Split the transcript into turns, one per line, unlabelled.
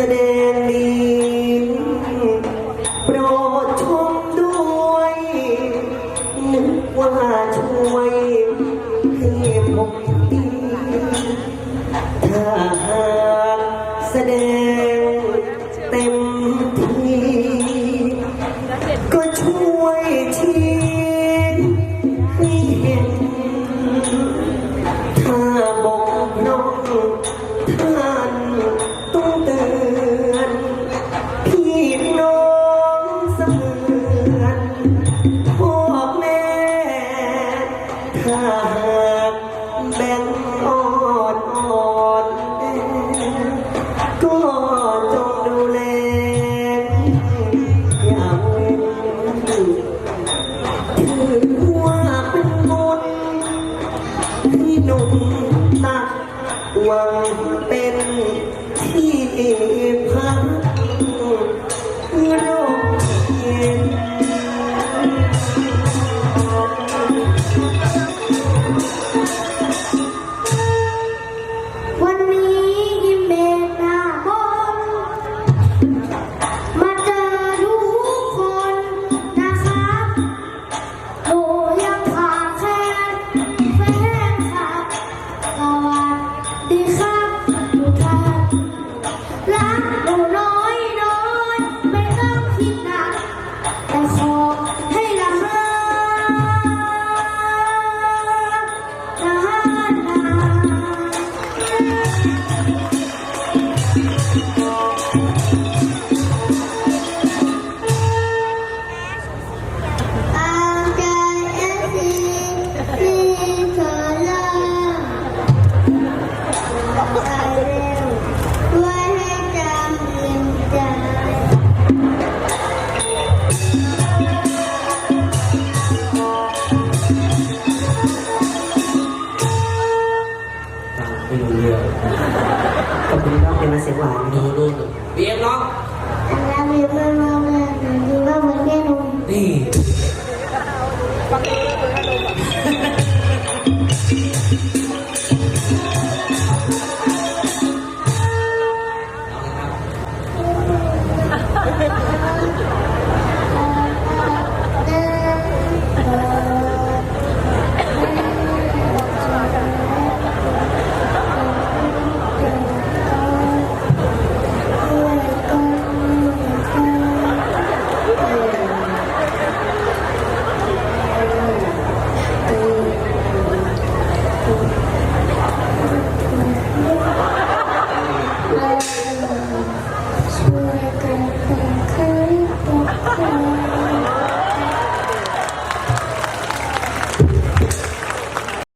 แสดง งอ่อนอ่อนก็จงดูแลอย่างถือว่าเป็นบุญที่หนุ่มตักวังเป็นที่พัก
ขอให้ละหาละหา ไม่
รู้เรืองขอบคุณที่เราเป็นมาเสียงหวานนี้นี่
เบียร์น้อง
I love
you,
Mama.